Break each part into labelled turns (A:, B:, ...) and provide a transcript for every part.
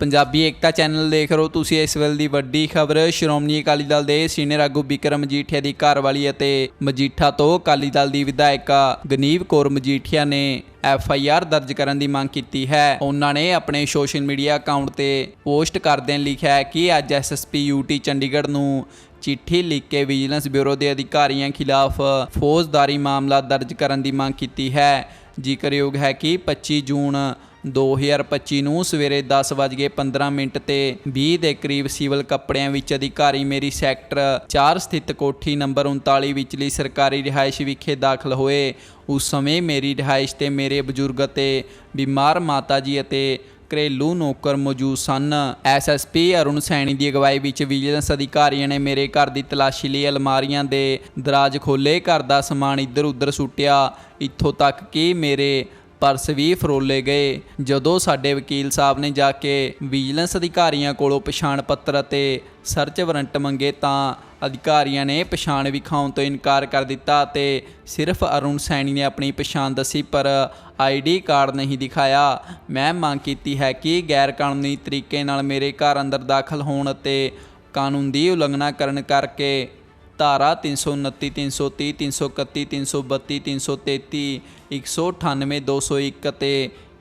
A: ਪੰਜਾਬੀ ਏਕਤਾ channel ਦੇਖ ਰਹੇ ਹੋ ਤੁਸੀਂ ਇਸ ਵੇਲੇ ਦੀ ਵੱਡੀ ਖਬਰ। ਸ਼੍ਰੋਮਣੀ ਅਕਾਲੀ ਦਲ ਦੇ ਸੀਨੀਅਰ ਆਗੂ ਬਿਕਰਮ ਮਜੀਠੀਆ ਦੀ ਘਰਵਾਲੀ ਅਤੇ ਮਜੀਠਾ ਤੋਂ ਅਕਾਲੀ ਦਲ ਦੀ ਵਿਧਾਇਕਾ ਗਨੀਵ ਕੌਰ ਮਜੀਠੀਆ ਨੇ ਐਫ ਆਈ ਆਰ ਦਰਜ ਕਰਨ ਦੀ ਮੰਗ ਕੀਤੀ ਹੈ। ਉਹਨਾਂ ਨੇ ਆਪਣੇ ਸੋਸ਼ਲ ਮੀਡੀਆ ਅਕਾਊਂਟ ਤੇ ਪੋਸਟ ਕਰਦਿਆਂ ਲਿਖਿਆ ਹੈ ਕਿ ਅੱਜ S S P U T Chandigarh ਨੂੰ ਚਿੱਠੀ ਲਿਖ ਕੇ ਵਿਜੀਲੈਂਸ ਬਿਊਰੋ ਦੇ ਅਧਿਕਾਰੀਆਂ ਖਿਲਾਫ ਫੌਜਦਾਰੀ ਮਾਮਲਾ ਦਰਜ ਕਰਨ ਦੀ ਮੰਗ ਕੀਤੀ ਹੈ। ਜ਼ਿਕਰਯੋਗ ਹੈ ਕਿ 25 ਜੂਨ 2025 ਨੂੰ ਸਵੇਰੇ 10:15 ਮਿੰਟ ਤੇ 20 ਦੇ ਕਰੀਬ ਸਿਵਲ ਕੱਪੜਿਆਂ ਵਿੱਚ ਅਧਿਕਾਰੀ ਮੇਰੀ ਸੈਕਟਰ 4 ਸਥਿਤ ਕੋਠੀ ਨੰਬਰ 39 ਵਿਚਲੀ ਸਰਕਾਰੀ ਰਿਹਾਇਸ਼ ਵਿਖੇ ਦਾਖਲ ਹੋਏ। ਉਸ ਸਮੇਂ ਮੇਰੀ ਰਿਹਾਇਸ਼ ਤੇ ਮੇਰੇ ਬਜ਼ੁਰਗ ਅਤੇ ਬਿਮਾਰ ਮਾਤਾ ਜੀ ਅਤੇ ਘਰੇਲੂ ਨੌਕਰ ਮੌਜੂਦ ਸਨ। ਐਸਐਸਪੀ ਅਰੁਣ ਸੈਣੀ ਦੀ ਅਗਵਾਈ ਵਿੱਚ ਵਿਜੀਲੈਂਸ ਅਧਿਕਾਰੀਆਂ ਨੇ ਮੇਰੇ ਘਰ ਦੀ ਤਲਾਸ਼ੀ ਲਈ ਅਲਮਾਰੀਆਂ ਦੇ ਦਰਾਜ ਖੋਲੇ ਘਰ ਦਾ ਸਮਾਨ ਇੱਧਰ ਉੱਧਰ ਸੁੱਟਿਆ। ਇੱਥੋਂ ਤੱਕ ਕਿ ਮੇਰੇ ਪਰਸ ਵੀ ਫਰੋਲੇ ਗਏ। ਜਦੋਂ ਸਾਡੇ ਵਕੀਲ ਸਾਹਿਬ ਨੇ ਜਾ ਕੇ ਵਿਜੀਲੈਂਸ ਅਧਿਕਾਰੀਆਂ ਕੋਲੋਂ ਪਛਾਣ ਪੱਤਰ ਅਤੇ ਸਰਚ ਵਾਰੰਟ ਮੰਗੇ ਤਾਂ ਅਧਿਕਾਰੀਆਂ ਨੇ ਪਛਾਣ ਵਿਖਾਉਣ ਤੋਂ ਇਨਕਾਰ ਕਰ ਦਿੱਤਾ ਤੇ ਸਿਰਫ ਅਰੁਣ ਸੈਣੀ ਨੇ ਆਪਣੀ ਪਛਾਣ ਦੱਸੀ, ਪਰ ਆਈਡੀ ਕਾਰਡ ਨਹੀਂ ਦਿਖਾਇਆ। ਮੈਂ ਮੰਗ ਕੀਤੀ ਹੈ ਕਿ ਗੈਰ ਕਾਨੂੰਨੀ ਤਰੀਕੇ ਨਾਲ ਮੇਰੇ ਘਰ ਅੰਦਰ ਦਾਖਲ ਹੋਣ ਅਤੇ ਕਾਨੂੰਨ ਦੀ ਉਲੰਘਣਾ ਕਰਨ ਕਰਕੇ ਧਾਰਾ 329 330 331 332 333 198 201 ਅਤੇ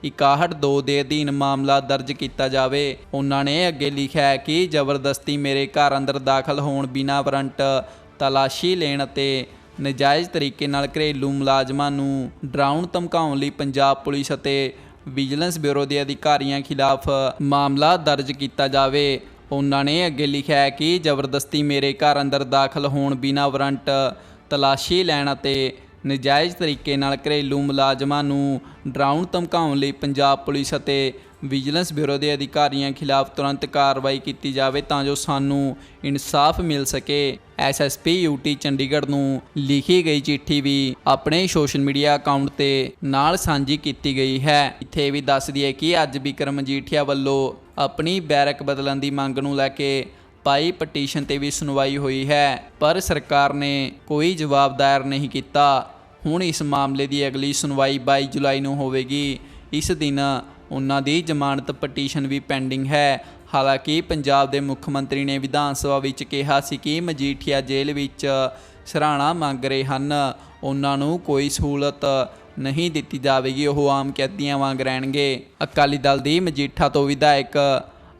A: 61 ਦੇ ਅਧੀਨ ਮਾਮਲਾ ਦਰਜ ਕੀਤਾ ਜਾਵੇ। ਉਹਨਾਂ ਨੇ ਅੱਗੇ ਲਿਖਿਆ ਹੈ ਕਿ ਜ਼ਬਰਦਸਤੀ ਮੇਰੇ ਘਰ ਅੰਦਰ ਦਾਖਲ ਹੋਣ ਬਿਨਾਂ ਵਾਰੰਟ ਤਲਾਸ਼ੀ ਲੈਣ ਅਤੇ ਨਜਾਇਜ਼ ਤਰੀਕੇ ਨਾਲ ਘਰੇਲੂ ਮੁਲਾਜ਼ਮਾਂ ਨੂੰ ਡਰਾਉਣ, ਧਮਕਾਉਣ ਲਈ ਪੰਜਾਬ ਪੁਲਿਸ ਅਤੇ ਵਿਜੀਲੈਂਸ ਬਿਊਰੋ ਦੇ ਅਧਿਕਾਰੀਆਂ ਖਿਲਾਫ ਮਾਮਲਾ ਦਰਜ ਕੀਤਾ ਜਾਵੇ। ਉਹਨਾਂ ਨੇ ਅੱਗੇ ਲਿਖਿਆ ਹੈ ਕਿ ਜ਼ਬਰਦਸਤੀ ਮੇਰੇ ਘਰ ਅੰਦਰ ਦਾਖਲ ਹੋਣ ਬਿਨਾਂ ਵਾਰੰਟ ਤਲਾਸ਼ੀ ਲੈਣ ਅਤੇ ਨਜਾਇਜ਼ ਤਰੀਕੇ ਨਾਲ ਘਰੇਲੂ ਮੁਲਾਜ਼ਮਾਂ ਨੂੰ ਡਰਾਉਣ, ਧਮਕਾਉਣ ਲਈ ਪੰਜਾਬ ਪੁਲਿਸ ਅਤੇ ਵਿਜੀਲੈਂਸ ਬਿਊਰੋ ਦੇ ਅਧਿਕਾਰੀਆਂ ਖਿਲਾਫ ਤੁਰੰਤ ਕਾਰਵਾਈ ਕੀਤੀ ਜਾਵੇ ਤਾਂ ਜੋ ਸਾਨੂੰ ਇਨਸਾਫ ਮਿਲ ਸਕੇ। ਐਸਐਸਪੀ ਯੂਟੀ ਚੰਡੀਗੜ੍ਹ ਨੂੰ ਲਿਖੀ ਗਈ ਚਿੱਠੀ ਵੀ ਆਪਣੇ ਸੋਸ਼ਲ ਮੀਡੀਆ ਅਕਾਊਂਟ ਤੇ ਨਾਲ ਸਾਂਝੀ ਕੀਤੀ ਗਈ ਹੈ। ਇੱਥੇ ਵੀ ਦੱਸ ਦਈਏ ਕਿ ਅੱਜ ਬਿਕਰਮ ਮਜੀਠੀਆ ਵੱਲੋਂ ਆਪਣੀ ਬੈਰਕ ਬਦਲਣ ਦੀ ਮੰਗ ਨੂੰ ਲੈ ਕੇ ਪਾਈ ਪਟੀਸ਼ਨ ਤੇ ਵੀ ਸੁਣਵਾਈ ਹੋਈ ਹੈ, ਪਰ ਸਰਕਾਰ ਨੇ ਕੋਈ ਜਵਾਬ ਦਾਇਰ ਨਹੀਂ ਕੀਤਾ। ਹੁਣ ਇਸ ਮਾਮਲੇ ਦੀ ਅਗਲੀ ਸੁਣਵਾਈ 22 ਜੁਲਾਈ ਨੂੰ ਹੋਵੇਗੀ। ਇਸ ਦਿਨ ਉਹਨਾਂ ਦੀ ਜ਼ਮਾਨਤ ਪਟੀਸ਼ਨ ਵੀ ਪੈਂਡਿੰਗ ਹੈ। ਹਾਲਾਂਕਿ ਪੰਜਾਬ ਦੇ ਮੁੱਖ ਮੰਤਰੀ ਨੇ ਵਿਧਾਨ ਸਭਾ ਵਿੱਚ ਕਿਹਾ ਸੀ ਕਿ ਮਜੀਠੀਆ ਜੇਲ੍ਹ ਵਿੱਚ ਸਰਾਣਾ ਮੰਗ ਰਹੇ ਹਨ। ਉਹਨਾਂ ਨੂੰ ਕੋਈ ਸਹੂਲਤ ਨਹੀਂ ਦਿੱਤੀ ਜਾਵੇਗੀ, ਉਹ ਆਮ ਕੈਦੀਆਂ ਵਾਂਗ ਰਹਿਣਗੇ। ਅਕਾਲੀ ਦਲ ਦੀ ਮਜੀਠਾ ਤੋਂ ਵਿਧਾਇਕ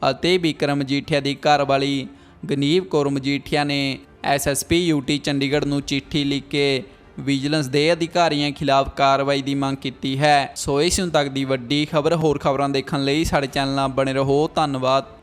A: ਅਤੇ ਬਿਕਰਮ ਮਜੀਠੀਆ ਦੀ ਘਰਵਾਲੀ ਗਨੀਵ ਕੌਰ ਮਜੀਠੀਆ ਨੇ ਐਸਐਸਪੀ ਯੂਟੀ ਚੰਡੀਗੜ੍ਹ ਨੂੰ ਚਿੱਠੀ ਲਿਖ ਕੇ ਵਿਜੀਲੈਂਸ ਦੇ ਅਧਿਕਾਰੀਆਂ ਖਿਲਾਫ ਕਾਰਵਾਈ ਦੀ ਮੰਗ ਕੀਤੀ ਹੈ। ਸੋ ਇਸ ਹੁਣ ਤੱਕ ਦੀ ਵੱਡੀ ਖਬਰ, ਹੋਰ ਖਬਰਾਂ ਦੇਖਣ ਲਈ ਸਾਡੇ ਚੈਨਲ ਨਾਲ ਬਣੇ ਰਹੋ। ਧੰਨਵਾਦ।